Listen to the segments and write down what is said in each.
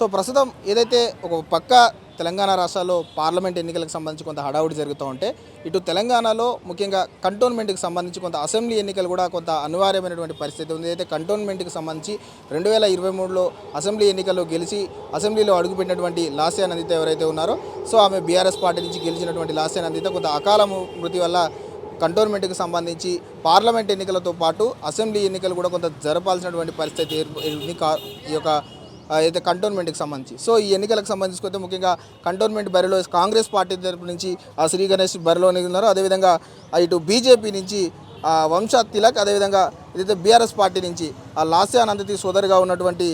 So ప్రస్తుతం ఏదైతే ఒక పక్క తెలంగాణ రాష్ట్రాల్లో పార్లమెంట్ ఎన్నికలకు సంబంధించి కొంత హడావుడి జరుగుతూ ఉంటే ఇటు తెలంగాణలో ముఖ్యంగా కంటోన్మెంట్కి సంబంధించి కొంత అసెంబ్లీ ఎన్నికలు కూడా కొంత అనివార్యమైనటువంటి పరిస్థితి ఉంది. అయితే కంటోన్మెంట్కి సంబంధించి రెండు వేల ఇరవై మూడులో అసెంబ్లీ ఎన్నికల్లో గెలిచి అసెంబ్లీలో అడుగుపెట్టినటువంటి లాస్యా నందిత ఎవరైతే ఉన్నారో సో ఆమె బీఆర్ఎస్ పార్టీ నుంచి గెలిచినటువంటి లాస్యా నందిత కొంత అకాల మృతి వల్ల కంటోన్మెంట్కి సంబంధించి పార్లమెంట్ ఎన్నికలతో పాటు అసెంబ్లీ ఎన్నికలు కూడా కొంత జరపాల్సినటువంటి పరిస్థితి ఈ యొక్క అయితే కంటోన్మెంట్కి సంబంధించి. సో ఈ ఎన్నికలకు సంబంధించుకుంటే ముఖ్యంగా కంటోన్మెంట్ బరిలో కాంగ్రెస్ పార్టీ తరపు నుంచి ఆ శ్రీ గణేష్ బరిలో ఉన్నారు. అదేవిధంగా ఇటు బీజేపీ నుంచి వంశా తిలక్ అదేవిధంగా ఏదైతే బీఆర్ఎస్ పార్టీ నుంచి ఆ లాస్యా నందతి సోదరుగా ఉన్నటువంటి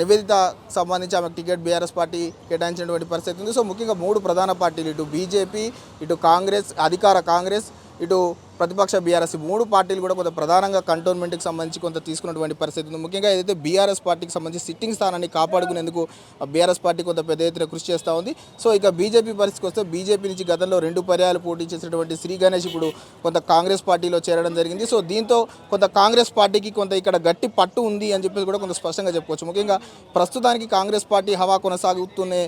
నివేదిత సంబంధించి ఆమెకు టికెట్ బీఆర్ఎస్ పార్టీ కేటాయించినటువంటి పరిస్థితి ఉంది. సో ముఖ్యంగా మూడు ప్రధాన పార్టీలు ఇటు బీజేపీ ఇటు కాంగ్రెస్ అధికార కాంగ్రెస్ ఇటు ప్రతిపక్ష బీఆర్ఎస్ మూడు పార్టీలు కూడా కొంత ప్రధానంగా కంటోన్మెంట్కి సంబంధించి కొంత తీసుకున్నటువంటి పరిస్థితి ఉంది. ముఖ్యంగా ఏదైతే బీఆర్ఎస్ పార్టీకి సంబంధించి సిట్టింగ్ స్థానాన్ని కాపాడుకునేందుకు బీఆర్ఎస్ పార్టీ కొంత పెద్ద ఎత్తున కృషి చేస్తూ ఉంది. సో ఇక బీజేపీ పరిస్థితికి వస్తే బీజేపీ నుంచి గతంలో రెండు పర్యాలు పోటీ చేసినటువంటి శ్రీ గణేష్ ఇప్పుడు కొంత కాంగ్రెస్ పార్టీలో చేరడం జరిగింది. సో దీంతో కొంత కాంగ్రెస్ పార్టీకి కొంత ఇక్కడ గట్టి పట్టు ఉంది అని చెప్పేసి కూడా కొంత స్పష్టంగా చెప్పుకోవచ్చు. ముఖ్యంగా ప్రస్తుతానికి కాంగ్రెస్ పార్టీ హవా కొనసాగుతూనే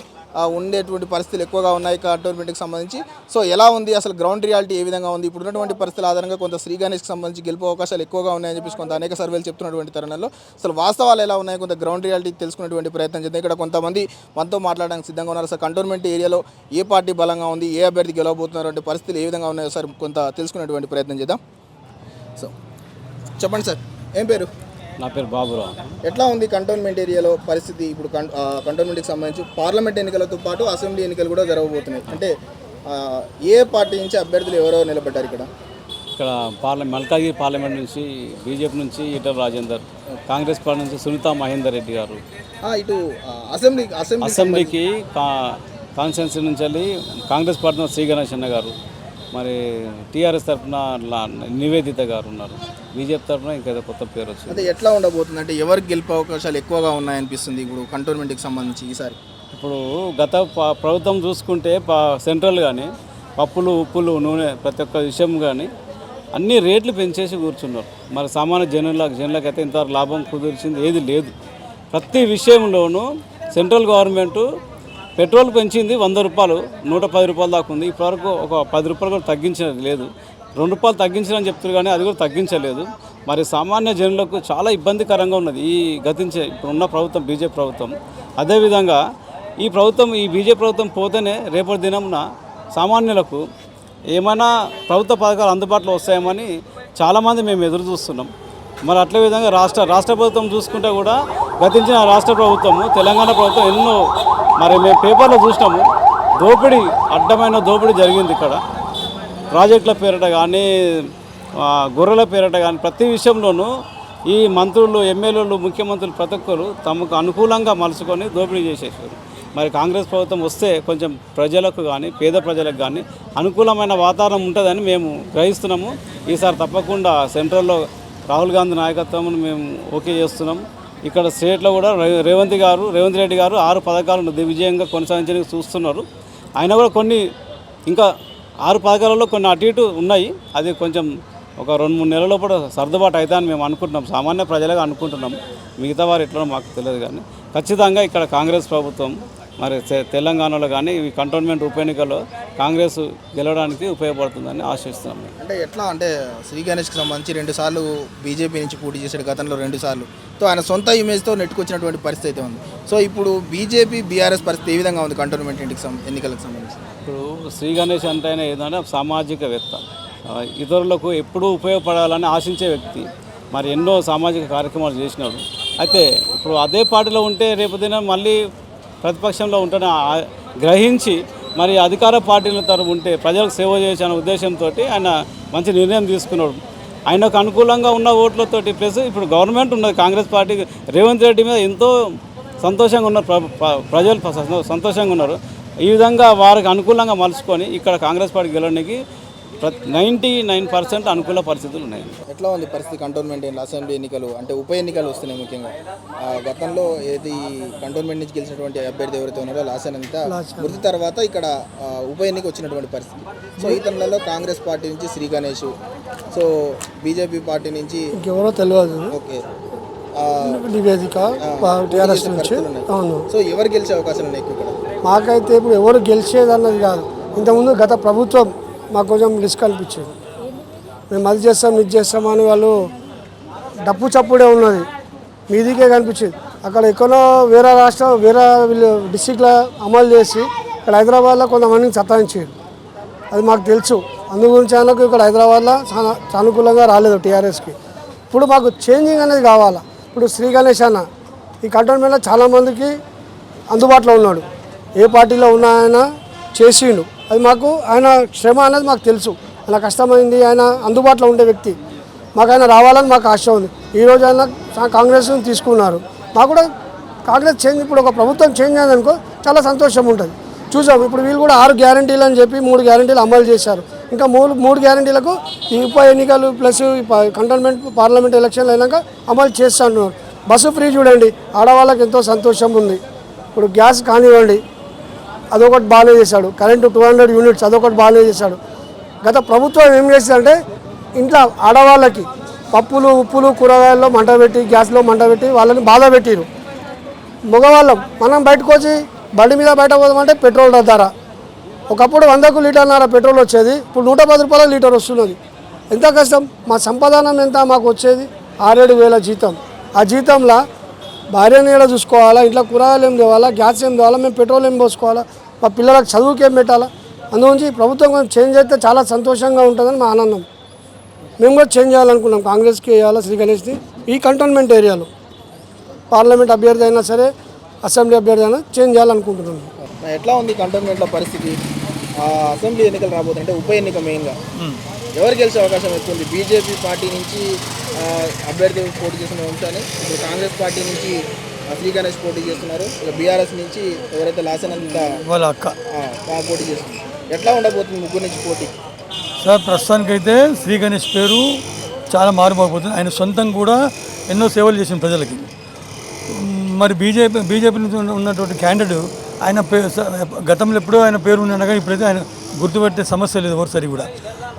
ఉండేటువంటి పరిస్థితులు ఎక్కువగా ఉన్నాయి కంటోన్మెంట్కి సంబంధించి. సో ఎలా ఉంది? అసలు గ్రౌండ్ రియాలిటీ ఏ విధంగా ఉంది? ఇప్పుడు ఉన్నటువంటి పరిస్థితుల ఆధారంగా కొంత శ్రీ గణేష్కి సంబంధించి గెలుపు అవకాశాలు ఎక్కువగా ఉన్నాయని చెప్పేసి కొంత అనేక సర్వేలు చెప్తున్నటువంటి తరుణంలో అసలు వాస్తవాలు ఎలా ఉన్నాయి? కొంత గ్రౌండ్ రియాలిటీ తెలుసుకునేటువంటి ప్రయత్నం చేద్దాం. ఇక్కడ కొంతమంది మనతో మాట్లాడడానికి సిద్ధంగా ఉన్నారు. అసలు కంటోన్మెంట్ ఏరియాలో ఏ పార్టీ బలంగా ఉంది? ఏ అభ్యర్థి గెలవబోతున్నటువంటి పరిస్థితులు ఏ విధంగా ఉన్నాయో సార్ కొంత తెలుసుకునేటువంటి ప్రయత్నం చేద్దాం. సో చెప్పండి సార్. ఏం పేరు? నా పేరు బాబురావు. ఎట్లా ఉంది కంటోన్మెంట్ ఏరియాలో పరిస్థితి? ఇప్పుడు కంటోన్మెంట్కి సంబంధించి పార్లమెంట్ ఎన్నికలతో పాటు అసెంబ్లీ ఎన్నికలు కూడా జరగబోతున్నాయి. అంటే ఏ పార్టీ నుంచి అభ్యర్థులు ఎవరో నిలబడ్డారు ఇక్కడ? ఇక్కడ పార్లమెంట్ మల్కాగిరి పార్లమెంట్ నుంచి బీజేపీ నుంచి ఈటల రాజేందర్ కాంగ్రెస్ పార్టీ నుంచి సునీత మహేందర్ రెడ్డి గారు. ఇటు అసెంబ్లీ అసెంబ్లీ అసెంబ్లీకి కాన్స్టిట్యున్సీ నుంచి వెళ్ళి కాంగ్రెస్ పార్టీ శ్రీ గణేష్ అన్న గారు మరి టీఆర్ఎస్ తరఫున నివేదిత గారు ఉన్నారు. బీజేపీ తరఫున ఇంకా కొత్త పేరు వచ్చింది. అంటే ఎట్లా ఉండబోతుంది? అంటే ఎవరికి గెలిపే అవకాశాలు ఎక్కువగా ఉన్నాయనిపిస్తుంది ఇప్పుడు కంటోన్మెంట్కి సంబంధించి ఈసారి? ఇప్పుడు గత ప్రభుత్వం చూసుకుంటే సెంట్రల్ కానీ పప్పులు ఉప్పులు నూనె ప్రతి ఒక్క విషయం కానీ అన్ని రేట్లు పెంచేసి కూర్చున్నారు. మరి సామాన్య జనులకు జనులకు అయితే ఇంతవరకు లాభం కుదిర్చింది ఏది లేదు. ప్రతి విషయంలోనూ సెంట్రల్ గవర్నమెంట్ పెట్రోల్ పెంచింది వంద రూపాయలు నూట పది రూపాయలు దాకా ఉంది. ఇప్పటివరకు ఒక పది రూపాయలు కూడా తగ్గించినది లేదు. రెండు రూపాయలు తగ్గించాలని చెప్తారు కానీ అది కూడా తగ్గించలేదు. మరి సామాన్య జనులకు చాలా ఇబ్బందికరంగా ఉన్నది ఈ గతించే ఇప్పుడున్న ప్రభుత్వం బీజేపీ ప్రభుత్వం. అదేవిధంగా ఈ ప్రభుత్వం ఈ బీజేపీ ప్రభుత్వం పోతేనే రేపటి దినంన సామాన్యులకు ఏమైనా ప్రభుత్వ పథకాలు అందుబాటులో వస్తాయేమని చాలామంది మేము ఎదురు చూస్తున్నాం. మరి అట్లే విధంగా రాష్ట్ర రాష్ట్ర ప్రభుత్వం చూసుకుంటే కూడా గతించిన రాష్ట్ర ప్రభుత్వము తెలంగాణ ప్రభుత్వం ఎన్నో మరి మేము పేపర్లో చూసినాము. దోపిడీ అడ్డమైన దోపిడీ జరిగింది ఇక్కడ. ప్రాజెక్టుల పేరిట కానీ గొర్రెల పేరిట కానీ ప్రతి విషయంలోనూ ఈ మంత్రులు ఎమ్మెల్యేలు ముఖ్యమంత్రులు ప్రతి ఒక్కరు తమకు అనుకూలంగా మలుచుకొని దోపిడీ చేసేసారు. మరి కాంగ్రెస్ ప్రభుత్వం వస్తే కొంచెం ప్రజలకు కానీ పేద ప్రజలకు కానీ అనుకూలమైన వాతావరణం ఉంటుందని మేము గ్రహిస్తున్నాము. ఈసారి తప్పకుండా సెంట్రల్లో రాహుల్ గాంధీ నాయకత్వం మేము ఓకే చేస్తున్నాము ఇక్కడ స్టేట్లో కూడా రేవంత్ గారు రేవంత్ రెడ్డి గారు ఆరు పథకాలను దిగ్విజయంగా కొనసాగించడానికి చూస్తున్నారు. ఆయన కూడా కొన్ని ఇంకా ఆరు పథకాలలో కొన్ని అటు ఇటు ఉన్నాయి. అది కొంచెం ఒక రెండు మూడు నెలల లోపల సర్దుబాటు అవుతా అని మేము అనుకుంటున్నాం. సామాన్య ప్రజలుగా అనుకుంటున్నాం. మిగతా వారు ఎట్లనో మాకు తెలియదు కానీ ఖచ్చితంగా ఇక్కడ కాంగ్రెస్ ప్రభుత్వం మరి తెలంగాణలో కానీ ఈ కంటోన్మెంట్ ఉప ఎన్నికల్లో కాంగ్రెస్ గెలవడానికి ఉపయోగపడుతుందని ఆశిస్తున్నాం. అంటే ఎట్లా అంటే శ్రీ గణేష్కి సంబంధించి రెండు సార్లు బీజేపీ నుంచి పోటీ చేశాడు గతంలో రెండు సార్లు. సో ఆయన సొంత ఇమేజ్తో నెట్టుకొచ్చినటువంటి పరిస్థితి అయితే ఉంది. సో ఇప్పుడు బీజేపీ బీఆర్ఎస్ పరిస్థితి ఏ విధంగా ఉంది కంటోన్మెంట్ ఇంటికి ఎన్నికలకు సంబంధించి? ఇప్పుడు శ్రీ గణేష్ అంటే ఆయన ఏంటంటే సామాజికవేత్త. ఇతరులకు ఎప్పుడూ ఉపయోగపడాలని ఆశించే వ్యక్తి. మరి ఎన్నో సామాజిక కార్యక్రమాలు చేసినాడు. అయితే ఇప్పుడు అదే పార్టీలో ఉంటే రేపు దినం మళ్ళీ ప్రతిపక్షంలో ఉంటున్న గ్రహించి మరి అధికార పార్టీల తరపు ఉంటే ప్రజలకు సేవ చేసే ఉద్దేశంతో ఆయన మంచి నిర్ణయం తీసుకున్నాడు. ఆయనకు అనుకూలంగా ఉన్న ఓట్లతోటి ప్లస్ ఇప్పుడు గవర్నమెంట్ ఉన్నది కాంగ్రెస్ పార్టీ రేవంత్ రెడ్డి మీద ఎంతో సంతోషంగా ఉన్నారు. ప్రజలు సంతోషంగా ఉన్నారు. ఈ విధంగా వారికి అనుకూలంగా మలుచుకొని ఇక్కడ కాంగ్రెస్ పార్టీ గెలవడానికి నైంటీ నైన్ పర్సెంట్ అనుకూల పరిస్థితులు ఉన్నాయి. ఎట్లా ఉంది పరిస్థితి కంటోన్మెంట్ ఎన్నికలు, అసెంబ్లీ ఎన్నికలు అంటే ఉప ఎన్నికలు వస్తున్నాయి ముఖ్యంగా. గతంలో ఏది కంటోన్మెంట్ నుంచి గెలిచినటువంటి అభ్యర్థి ఎవరైతే ఉన్నారో లాసనంతా మృతి తర్వాత ఇక్కడ ఉప ఎన్నిక వచ్చినటువంటి పరిస్థితి. సో ఈ తరుణంలో కాంగ్రెస్ పార్టీ నుంచి Shri Ganesh so BJP party నుంచి ఇంకెవరో తెలియదు ఓకే. ఆ, నివేదిక టీఆర్ఎస్ నుంచి. అవును. సో ఎవరు గెలిచే అవకాశాలు ఉన్నాయి ఇక్కడ? మాకైతే ఇప్పుడు ఎవరు గెలిచేది అన్నది కాదు. ఇంతకుముందు గత ప్రభుత్వం మాకు కొంచెం రిస్క్ అనిపించింది మేము అది చేస్తాం ఇది చేస్తాం అని వాళ్ళు డప్పు చప్పుడే ఉన్నది. మీదికే కనిపించింది. అక్కడ ఎక్కడో వేరే రాష్ట్రం వేరే డిస్టిక్లో అమలు చేసి ఇక్కడ హైదరాబాద్లో కొంతమందిని సతాయించారు. అది మాకు తెలుసు. అందు గురించి ఆయనకు ఇక్కడ హైదరాబాద్లో చాలా సానుకూలంగా రాలేదు టీఆర్ఎస్కి. ఇప్పుడు మాకు చేంజింగ్ అనేది కావాలా? ఇప్పుడు శ్రీ గణేష్ అన్న ఈ కంటోన్మెంట్లో చాలామందికి అందుబాటులో ఉన్నాడు. ఏ పార్టీలో ఉన్న ఆయన చేసిండు. అది మాకు ఆయన శ్రమ అనేది మాకు తెలుసు. ఆయన కష్టమైంది ఆయన అందుబాటులో ఉండే వ్యక్తి. మాకు ఆయన రావాలని మాకు ఆశ ఉంది. ఈరోజు ఆయన కాంగ్రెస్ తీసుకున్నారు. మాకు కూడా కాంగ్రెస్ చేంజ్ ఇప్పుడు ఒక ప్రభుత్వం చేంజ్ అయిందనుకో చాలా సంతోషం ఉంటుంది. చూసాం ఇప్పుడు వీళ్ళు కూడా ఆరు గ్యారంటీలు అని చెప్పి మూడు గ్యారంటీలు అమలు చేశారు. ఇంకా మూడు మూడు గ్యారంటీలకు ఈ ఉప ఎన్నికలు ప్లస్ ప- కంటోన్మెంట్ పార్లమెంట్ ఎలక్షన్లు అయినాక అమలు చేస్తాను బస్సు ఫ్రీ చూడండి ఆడవాళ్ళకి ఎంతో సంతోషం ఉంది. ఇప్పుడు గ్యాస్ కానివ్వండి అదొకటి బాగానే చేశాడు. కరెంటు టూ హండ్రెడ్ యూనిట్స్ అదొకటి బాగానే చేశాడు. గత ప్రభుత్వం ఏం చేసిందంటే ఇంట్లో ఆడవాళ్ళకి పప్పులు ఉప్పులు కూరగాయల్లో మంట పెట్టి గ్యాస్లో మంట పెట్టి వాళ్ళని బాధ పెట్టిరు మగవాళ్ళం మనం బయటకు వచ్చి బండి మీద బయట పోదామంటే పెట్రోల్ ధర. ఒకప్పుడు వందకు లీటర్న్నర పెట్రోల్ వచ్చేది ఇప్పుడు నూట పది రూపాయల లీటర్ వస్తున్నది. ఎంత కష్టం? మా సంపాదనం ఎంత మాకు వచ్చేది? ఆరేడు వేల జీతం. ఆ జీతంలో భార్య నీడ చూసుకోవాలా? ఇంట్లో కూరగాయలు ఏం తేవాలా? గ్యాస్ ఏం తేవాలా? మేము పెట్రోల్ ఏం పోసుకోవాలా? మా పిల్లలకు చదువుకి ఏం పెట్టాలా? అందుగురించి ప్రభుత్వం కొంచెం చేంజ్ అయితే చాలా సంతోషంగా ఉంటుందని మా ఆనందం. మేము కూడా చేంజ్ చేయాలనుకున్నాం. కాంగ్రెస్కి వేయాలా శ్రీ గణేష్ని? ఈ కంటోన్మెంట్ ఏరియాలో. పార్లమెంట్ అభ్యర్థి అయినా సరే అసెంబ్లీ అభ్యర్థి అయినా చేంజ్ చేయాలనుకుంటున్నాను మరి ఎట్లా ఉంది కంటోన్మెంట్లో పరిస్థితి? అసెంబ్లీ ఎన్నికలు రాబోతున్నాయి. అంటే ఉప ఎన్నిక మెయిన్గా. ఎవరు గెలిచే అవకాశం ఎక్కువ ఉంది? బీజేపీ పార్టీ నుంచి అభ్యర్థి పోటీ చేస్తున్న వంశాన్ని ఇప్పుడు కాంగ్రెస్ పార్టీ నుంచి శ్రీ గణేష్ పోటీ చేస్తున్నారు. ఇక బీఆర్ఎస్ నుంచి ఎవరైతే లాసనంత వాళ్ళ అక్క. పోటీ చేస్తున్నారు. ఎట్లా ఉండబోతుంది ముగ్గురు నుంచి పోటీ? సార్ ప్రస్తుతానికైతే శ్రీ గణేష్ పేరు చాలా మారుమోగిపోతుంది. ఆయన సొంతం కూడా ఎన్నో సేవలు చేసిన ప్రజలకి. మరి బీజేపీ బీజేపీ నుంచి ఉన్న- ఉన్నటువంటి క్యాండిడేట్ ఆయన పే గతంలో ఎప్పుడో ఆయన పేరు కానీ ఇప్పుడైతే ఆయన గుర్తుపెట్టే సమస్య లేదు ఎవరిసరి కూడా.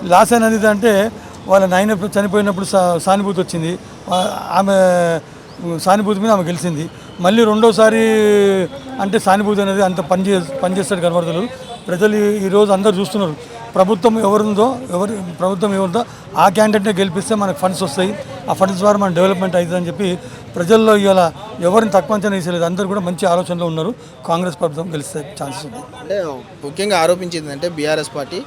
లాస్ అనేది అంటే వాళ్ళ నాయన చనిపోయినప్పుడు సా- సానుభూతి వచ్చింది. ఆమె సానుభూతి మీద ఆమె గెలిచింది. మళ్ళీ రెండోసారి అంటే సానుభూతి అనేది అంత పనిచే పనిచేస్తాడు కనబడతలు ప్రజలు ఈరోజు అందరు చూస్తున్నారు. ప్రభుత్వం ఎవరుందో ఎవరు ప్రభుత్వం ఎవరుందో ఆ క్యాండిడేట్ని గెలిపిస్తే మనకు ఫండ్స్ వస్తాయి. ఆ ఫండ్స్ ద్వారా మన డెవలప్మెంట్ అవుతుందని చెప్పి ప్రజల్లో ఇవాళ ఎవరిని తక్కువ అంచనా వేసలేదు అందరూ కూడా మంచి ఆలోచనలో ఉన్నారు. కాంగ్రెస్ ప్రభుత్వం గెలిస్తే ఛాన్సెస్ ఉంది అంటే ముఖ్యంగా ఆరోపించింది అంటే బీఆర్ఎస్ పార్టీ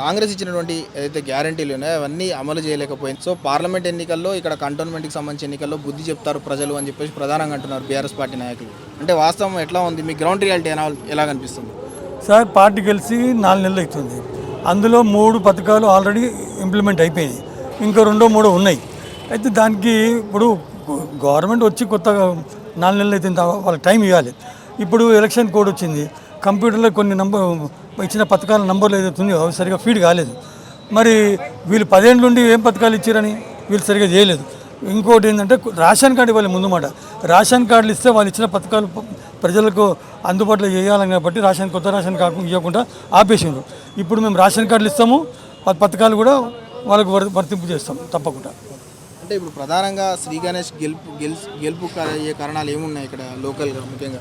కాంగ్రెస్ ఇచ్చినటువంటి ఏదైతే గ్యారంటీలు ఉన్నాయో అవన్నీ అమలు చేయలేకపోయింది. సో పార్లమెంట్ ఎన్నికల్లో ఇక్కడ కంటోన్మెంట్కి సంబంధించిన ఎన్నికల్లో బుద్ధి చెప్తారు ప్రజలు అని చెప్పేసి ప్రధానంగా అంటున్నారు బీఆర్ఎస్ పార్టీ నాయకులు. అంటే వాస్తవం ఎట్లా ఉంది? మీ గ్రౌండ్ రియాలిటీ ఎలా ఎలా కనిపిస్తుంది? సార్ పార్టీ కలిసి నాలుగు నెలలు అవుతుంది. అందులో మూడు పథకాలు ఆల్రెడీ ఇంప్లిమెంట్ అయిపోయినాయి. ఇంకా రెండో మూడో ఉన్నాయి. అయితే దానికి ఇప్పుడు గవర్నమెంట్ వచ్చి కొత్తగా నాలుగు నెలలు అయితే వాళ్ళకి టైం ఇవ్వాలి. ఇప్పుడు ఎలక్షన్ కోడ్ వచ్చింది. కంప్యూటర్లో కొన్ని నంబర్ ఇచ్చిన పథకాల నంబర్లు ఏదైతే ఉంది అవి సరిగా ఫీడ్ కాలేదు. మరి వీళ్ళు పదేళ్ళ నుండి ఏం పథకాలు ఇచ్చారని వీళ్ళు సరిగా చేయలేదు. ఇంకోటి ఏంటంటే రేషన్ కార్డు ఇవ్వాలి ముందు మాట. రేషన్ కార్డులు ఇస్తే వాళ్ళు ఇచ్చిన పథకాలు ప్రజలకు అందుబాటులో చేయాలని కాబట్టి రేషన్ కొత్త రేషన్ కాకుండా ఇవ్వకుండా ఆపేసిండ్రు. ఇప్పుడు మేము రేషన్ కార్డులు ఇస్తాము పథకాలు కూడా వాళ్ళకు వర్- వర్తింపు చేస్తాం తప్పకుండా. అంటే ఇప్పుడు ప్రధానంగా శ్రీ గణేష్ గెలుపు గెలుపు అయ్యే కారణాలు ఏమున్నాయి ఇక్కడ లోకల్గా ముఖ్యంగా?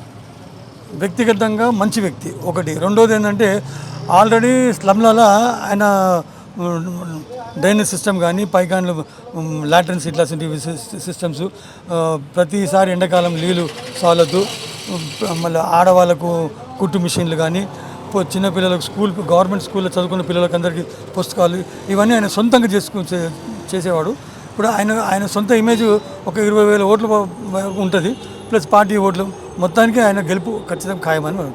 వ్యక్తిగతంగా మంచి వ్యక్తి ఒకటి. రెండోది ఏంటంటే ఆల్రెడీ స్లమ్లలో ఆయన డ్రైనేజ్ సిస్టమ్ కానీ పైకాన్లు లాట్రిన్స్ ఇట్లా సిస్టమ్స్ ప్రతిసారి ఎండాకాలం నీళ్ళు సాలద్దు. మళ్ళీ ఆడవాళ్ళకు కుట్టు మిషన్లు కానీ చిన్న చిన్నపిల్లలకు స్కూల్ గవర్నమెంట్ స్కూల్లో చదువుకున్న పిల్లలకు అందరికీ పుస్తకాలు ఇవన్నీ ఆయన సొంతంగా చేసుకు చే- చేసేవాడు. ఇప్పుడు ఆయన ఆయన సొంత ఇమేజ్ ఒక ఇరవై వేల ఓట్లు ఉంటుంది. ప్లస్ పార్టీ ఓట్లు. మొత్తానికి ఆయన గెలుపు ఖచ్చితంగా ఖాయమని మనం